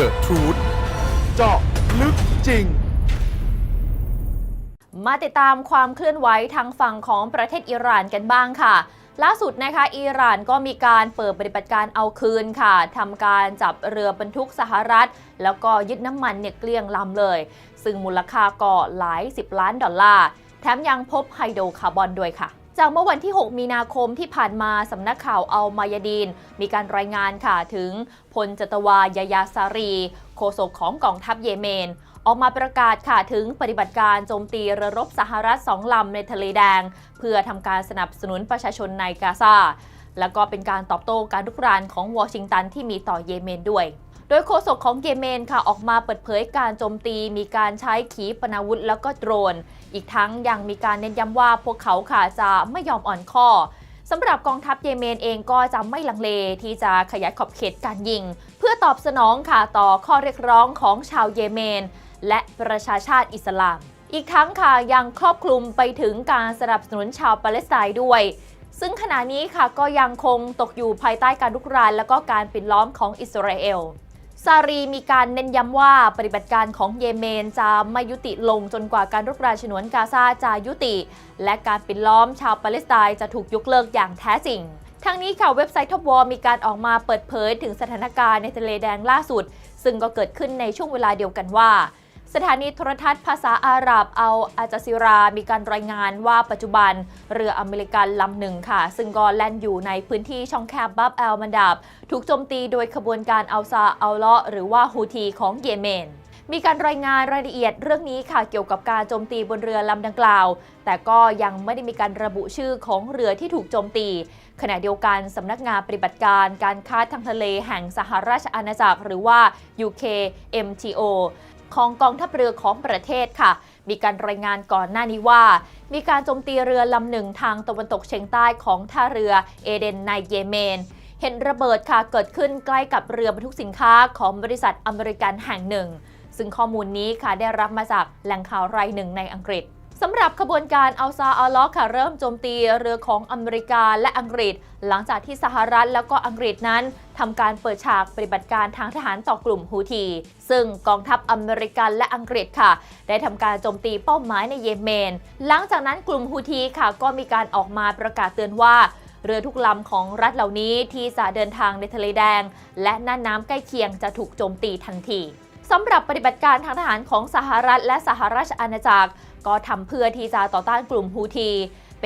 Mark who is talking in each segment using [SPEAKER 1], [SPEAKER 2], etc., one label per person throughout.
[SPEAKER 1] The Truth เจาะลึกจริง
[SPEAKER 2] มาติดตามความเคลื่อนไหวทางฝั่งของประเทศอิหร่านกันบ้างค่ะ ล่าสุดนะคะอิหร่านก็มีการเปิดปฏิบัติการเอาคืนค่ะทำการจับเรือบรรทุกสหรัฐ แล้วก็ยึดน้ำมันเนี่ยเกลี้ยงลำเลย ซึ่งมูลค่าก็หลาย 10 ล้านดอลลาร์ แถมยังพบไฮโดรคาร์บอนด้วยค่ะ จากเมื่อวันที่ 6 มีนาคมที่ผ่านมาสำนักข่าวอัลมายาดีน มีการรายงานค่ะถึงพลจัตวายายาซารี โฆษกของกองทัพเยเมน ออกมาประกาศค่ะถึงปฏิบัติการโจมตีเรือรบสหรัฐสองลำในทะเลแดง เพื่อทำการสนับสนุนประชาชนในกาซาแล้วก็เป็นการตอบโต้การลุกรานของวอชิงตันที่มีต่อเยเมนด้วย โดยโฆษกของเยเมนค่ะออกมาเปิดเผยการโจมตีมีการใช้ขีปนาวุธแล้วก็โดรน อีกทั้งยังมีการเน้นย้ำว่าพวกเขาค่ะจะไม่ยอมอ่อนข้อสำหรับกองทัพเยเมนเองก็จะไม่ลังเลที่จะขยายขอบเขตการยิง เพื่อตอบสนองค่ะต่อข้อเรียกร้องของชาวเยเมน และประชาชาติอิสลาม อีกทั้งค่ะยังครอบคลุมไปถึงการสนับสนุนชาวปาเลสไตน์ด้วย ซึ่งขณะนี้ค่ะก็ยังคงตกอยู่ภายใต้การลุกรานและก็การปิดล้อมของอิสราเอล ซารีมีการเน้นย้ำว่าปฏิบัติการของเยเมนจะไม่ยุติลงจนกว่าการรุกรานฉนวนกาซาจะยุติ และการปิดล้อมชาวปาเลสไตน์จะถูกยกเลิกอย่างแท้จริงทั้งนี้ค่ะเว็บไซต์ทบวอมีการออกมาเปิดเผยถึงสถานการณ์ในทะเลแดงล่าสุด ซึ่งก็เกิดขึ้นในช่วงเวลาเดียวกันว่า สถานีโทรทัศน์ภาษาอาหรับเอาอาจาซิรา มีการรายงานว่าปัจจุบันเรืออเมริกันลำหนึ่งค่ะ ซึ่งก็แล่นอยู่ในพื้นที่ช่องแคบบับแอลมันดับถูกโจมตีโดยขบวนการอัลซาอัลเลาะห์หรือว่าฮูทีของเยเมนมีการรายงานรายละเอียดเรื่องนี้ค่ะเกี่ยวกับการโจมตีบนเรือลำดังกล่าว แต่ก็ยังไม่ได้มีการระบุชื่อของเรือที่ถูกโจมตี ขณะเดียวกันสำนักงานปฏิบัติการการค้าทางทะเลแห่งสหราชอาณาจักร หรือว่า UKMTO ของกองทัพเรือของประเทศค่ะ มีการรายงานก่อนหน้านี้ว่า มีการโจมตีเรือลำหนึ่งทางตะวันตกเฉียงใต้ของท่าเรือเอเดนในเยเมนเห็นระเบิดค่ะเกิดขึ้นใกล้กับเรือบรรทุกสินค้าของบริษัทอเมริกันแห่งหนึ่ง ซึ่งข้อมูลนี้ค่ะได้รับมาจากแหล่งข่าวรายหนึ่งในอังกฤษสำหรับขบวนการอัลซาอัลล็อฮ์ค่ะเริ่มโจมตีเรือของอเมริกาและอังกฤษ หลังจากที่สหรัฐแล้วก็อังกฤษนั้น ทำการเปิดฉากปฏิบัติการทางทหารต่อกลุ่มฮูที ซึ่งกองทัพอเมริกันและอังกฤษค่ะ ได้ทำการโจมตีเป้าหมายในเยเมน หลังจากนั้นกลุ่มฮูทีค่ะ ก็มีการออกมาประกาศเตือนว่าเรือทุกลำของรัฐเหล่านี้ที่จะเดินทางในทะเลแดง และน่านน้ำใกล้เคียงจะถูกโจมตีทันทีสำหรับปฏิบัติการทางทหารของสหรัฐและสหราชอาณาจักร ก็ทำเพื่อที่จะต่อต้านกลุ่มฮูที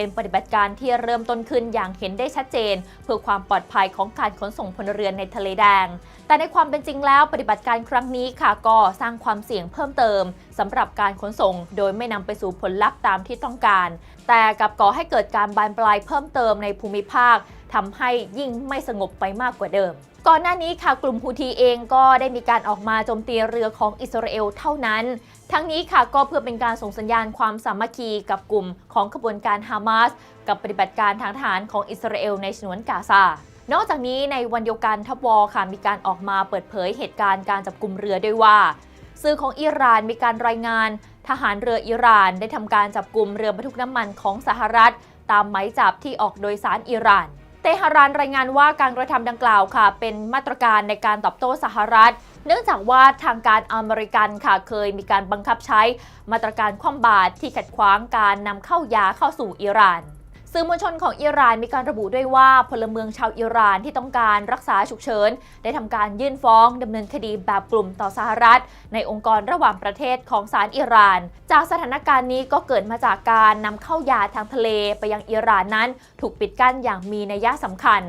[SPEAKER 2] เป็นปฏิบัติการที่เริ่มต้นขึ้นอย่างเห็นได้ชัดเจน เพื่อความปลอดภัยของการขนส่งพลเรือนในทะเลแดง แต่ในความเป็นจริงแล้วปฏิบัติการครั้งนี้ค่ะก็สร้างความเสี่ยงเพิ่มเติมสำหรับการขนส่ง โดยไม่นำไปสู่ผลลัพธ์ตามที่ต้องการ แต่กลับก่อให้เกิดการบานปลายเพิ่มเติมในภูมิภาคทำให้ยิ่งไม่สงบไปมากกว่าเดิม ก่อนหน้านี้ค่ะกลุ่มฮูทีเองก็ได้มีการออกมาโจมตีเรือของอิสราเอลเท่านั้น ทั้งนี้ค่ะก็เพื่อเป็นการส่งสัญญาณความสามัคคีกับกลุ่มของขบวนการฮามาสกับปฏิบัติการทางทหารของอิสราเอลในฉนวนกาซานอกจากนี้ในวันเดียวกันทัพวอค่ะมีการออกมาเปิดเผยเหตุการณ์การจับกลุ่มเรือด้วยว่า สื่อของอิหร่านมีการรายงาน ทหารเรืออิหร่านได้ทำการจับกลุ่มเรือบรรทุกน้ำมันของสหรัฐ ตามหมายจับที่ออกโดยสารอิหร่าน เตหะรานรายงานว่าการกระทำดังกล่าวค่ะ เป็นมาตรการในการตอบโต้สหรัฐ เนื่องจากว่าทางการอเมริกันค่ะเคยมีการบังคับใช้ มาตรการคว่ำบาตรที่ขัดขวางการนำเข้ายาเข้าสู่อิหร่าน สื่อมวลชนของอิหร่านมีการระบุด้วยว่าพลเมืองชาวอิหร่านที่ต้องการรักษาฉุกเฉิน ได้ทำการยื่นฟ้องดำเนินคดีแบบกลุ่มต่อสหรัฐ ในองค์กรระหว่างประเทศของศาลอิหร่าน จากสถานการณ์นี้ก็เกิดมาจากการนำเข้ายาทางทะเลไปยังอิหร่านนั้น ถูกปิดกั้นอย่างมีนัยสำคัญ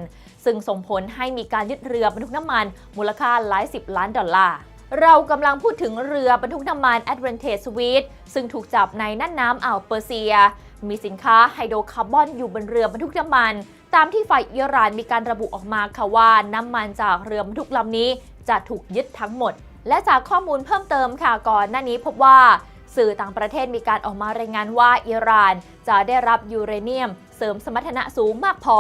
[SPEAKER 2] ซึ่งส่งผลให้มีการยึดเรือบรรทุกน้ำมัน มูลค่าหลายสิบล้านดอลลาร์เรากำลังพูดถึงเรือบรรทุกน้ำมัน Advantage Sweet ซึ่งถูกจับในน่านน้ำอ่าวเปอร์เซีย มีสินค้าไฮโดรคาร์บอนอยู่บนเรือบรรทุกน้ำมัน ตามที่ฝ่ายอิหร่านมีการระบุออกมาค่ะว่าน้ำมันจากเรือบรรทุกลำนี้จะถูกยึดทั้งหมด และจากข้อมูลเพิ่มเติมค่ะก่อนหน้านี้พบว่าสื่อต่างประเทศมีการออกมารายงานว่าอิหร่าน จะได้รับยูเรเนียม เสริมสมรรถนะสูงมากพอ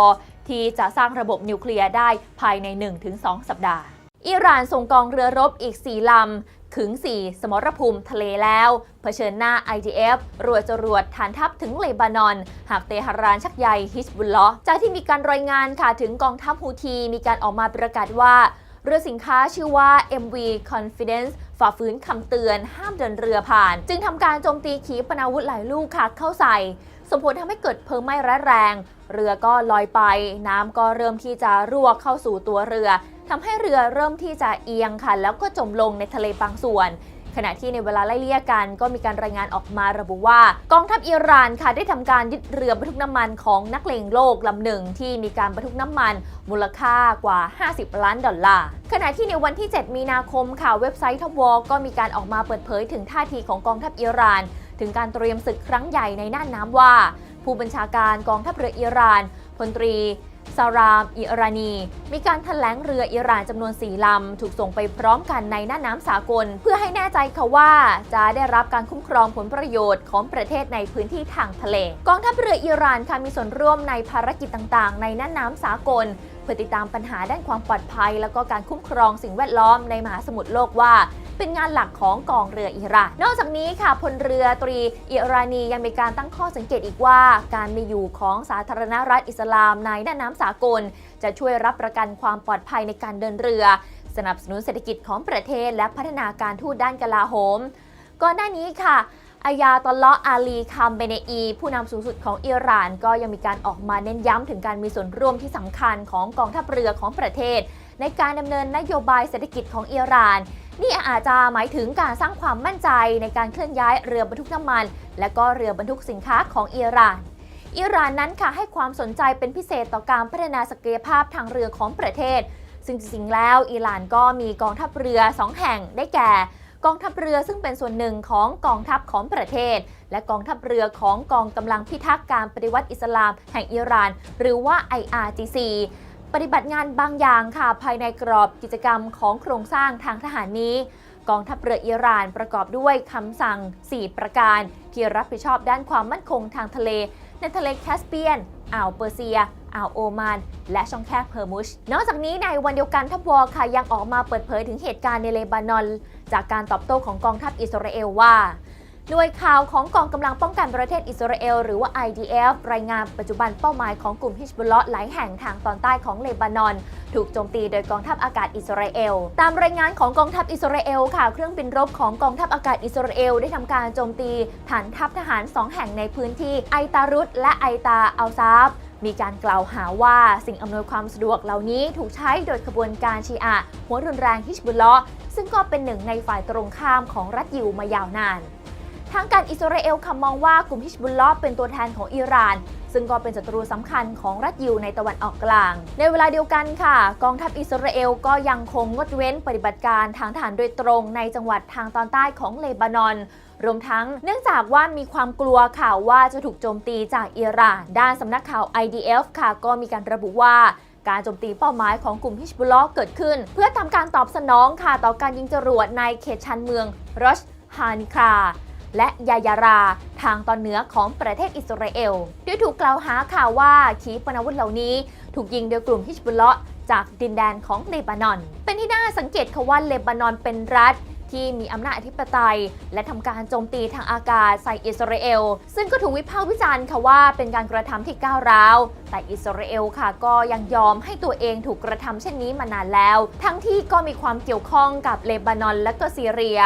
[SPEAKER 2] ที่จะสร้างระบบนิวเคลียร์ได้ภายใน 1-2 สัปดาห์อิหร่านส่งกองเรือรบอีก 4 ลำ ถึง 4 สมรภูมิทะเลแล้ว เผชิญหน้า IDF รัวจรวดฐานทัพถึงเลบานอน หากเตหะรานชักใยฮิสบุลลอฮ์จากที่มีการรายงานค่ะถึงกองทัพฮูที มีการออกมาประกาศว่า เรือสินค้าชื่อว่า MV Confidence ฝ่าฝืนคำเตือนห้ามเดินเรือผ่าน จึงทำการโจมตีขีปนาวุธหลายลูกค่ะเข้าใส่ส่งผลทำให้เกิดเพลิงไหม้ร้ายแรง เรือก็ลอยไป น้ำก็เริ่มที่จะรั่วเข้าสู่ตัวเรือ ทำให้เรือเริ่มที่จะเอียงค่ะ แล้วก็จมลงในทะเลบางส่วน ขณะที่ในเวลาไล่เลี่ยกัน ก็มีการรายงานออกมาระบุว่า กองทัพอิหร่านค่ะได้ทำการยึดเรือบรรทุกน้ำมันของนักเลงโลกลำหนึ่งที่มีการบรรทุกน้ำมัน มูลค่ากว่า 50 ล้านดอลลาร์ขณะที่ในวันที่ 7 มีนาคมค่ะเว็บไซต์ทวอก็มีการออกมาเปิดเผยถึงท่าทีของกองทัพอิหร่าน ถึงการเตรียมศึกครั้งใหญ่ในน่านน้ำว่า ผู้บัญชาการกองทัพเรืออิหร่านพลตรี ซาราม อิรานี มีการถแถลงเรืออิหร่านจำนวน4ลำ ถูกส่งไปพร้อมกันในน่านน้ำสากล เพื่อให้แน่ใจค่ะว่าจะได้รับการคุ้มครองผลประโยชน์ของประเทศในพื้นที่ทางทะเล กองทัพเรืออิหร่านค่ะมีส่วนร่วมในภารกิจต่างๆ ในน่านน้ำสากล เพื่อติดตามปัญหาด้านความปลอดภัย แล้วก็การคุ้มครองสิ่งแวดล้อมในมหาสมุทรโลกว่า เป็นงานหลักของกองเรืออิหร่านนอกจากนี้ค่ะพลเรือตรีอิรานียังมีการตั้งข้อสังเกตอีกว่า การมีอยู่ของสาธารณรัฐอิสลามในน่านน้ำสากล จะช่วยรับประกันความปลอดภัยในการเดินเรือ สนับสนุนเศรษฐกิจของประเทศ และพัฒนาการทูตด้านกลาโหมก่อนหน้านี้ค่ะอายาตอลลาะอาลีคัมเบเนอี ผู้นำสูงสุดของอิหร่านก็ยังมีการออกมาเน้นย้ำถึงการมีส่วนร่วมที่สำคัญของกองทัพเรือของประเทศ ในการดำเนินนโยบายเศรษฐกิจของอิหร่าน นี่อาจจะหมายถึงการสร้างความมั่นใจในการเคลื่อนย้ายเรือบรรทุกน้ำมัน และก็เรือบรรทุกสินค้าของอิหร่านอิหร่านนั้นค่ะให้ความสนใจเป็นพิเศษต่อการพัฒนาศักยภาพทางเรือของประเทศ ซึ่งจริงๆแล้วอิหร่านก็มีกองทัพเรือ 2 แห่งได้แก่ กองทัพเรือซึ่งเป็นส่วนหนึ่งของกองทัพของประเทศ และกองทัพเรือของกองกำลังพิทักษ์การปฏิวัติอิสลามแห่งอิหร่าน หรือว่า IRGC ปฏิบัติงานบางอย่างค่ะ ภายในกรอบกิจกรรมของโครงสร้างทางทหารนี้ กองทัพเรืออิหร่านประกอบด้วยคำสั่ง 4 ประการ ที่รับผิดชอบด้านความมั่นคงทางทะเล ในทะเลแคสเปียน อ่าวเปอร์เซีย อ่าวโอมาน และช่องแคบเฮอร์มุช นอกจากนี้ในวันเดียวกันทัพวอค่ะยังออกมาเปิดเผยถึงเหตุการณ์ในเลบานอน จากการตอบโต้ของกองทัพอิสราเอลว่า หน่วยข่าวของกองกำลังป้องกันประเทศอิสราเอลหรือว่า IDF รายงานปัจจุบันเป้าหมายของกลุ่มฮิชบุลละหลายแห่งทางตอนใต้ของเลบานอน ถูกโจมตีโดยกองทัพอากาศอิสราเอล ตามรายงานของกองทัพอิสราเอลค่ะ เครื่องบินรบของกองทัพอากาศอิสราเอลได้ทำการโจมตีฐานทัพทหาร 2 แห่งในพื้นที่ไอตารุตและไอตาอัลซาบมีการกล่าวหาว่าสิ่งอำนวยความสะดวกเหล่านี้ถูกใช้โดยขบวนการชีอะหัวรุนแรงฮิชบุลละซึ่งก็เป็นหนึ่งในฝ่ายตรงข้ามของรัฐยิวมายาวนาน ทางการอิสราเอลคำมองว่ากลุ่มฮิชบุลลอเป็นตัวแทนของอิหร่าน ซึ่งก็เป็นศัตรูสำคัญของรัฐยิวในตะวันออกกลาง ในเวลาเดียวกันค่ะ กองทัพอิสราเอลก็ยังคงงดเว้นปฏิบัติการทางทหารโดยตรงในจังหวัดทางตอนใต้ของเลบานอนรวมทั้งเนื่องจากว่ามีความกลัวข่าวว่าจะถูกโจมตีจากอิหร่าน ด้านสำนักข่าว IDF ค่ะก็มีการระบุว่าการโจมตีเป้าหมายของกลุ่มฮิชบุลลอเกิดขึ้น เพื่อทำการตอบสนองค่ะต่อการยิงจรวดในเขตชานเมืองรอชฮานคา และยายาราทางตอนเหนือของประเทศอิสราเอลด้วยถูกกล่าวหาข่าวว่าขีปนาวุธเหล่านี้ ถูกยิงโดยกลุ่มฮิชบุลเลาะจากดินแดนของเลบานอน เป็นที่น่าสังเกตค่ะว่าเลบานอนเป็นรัฐที่มีอำนาจอธิปไตย และทำการโจมตีทางอากาศใส่อิสราเอล ซึ่งก็ถูกวิพากษ์วิจารณ์ค่ะว่าเป็นการกระทำที่ก้าวร้าว แต่อิสราเอลค่ะก็ยังยอมให้ตัวเองถูกกระทำเช่นนี้มานานแล้ว ทั้งที่ก็มีความเกี่ยวข้องกับเลบานอนและก็ซีเรีย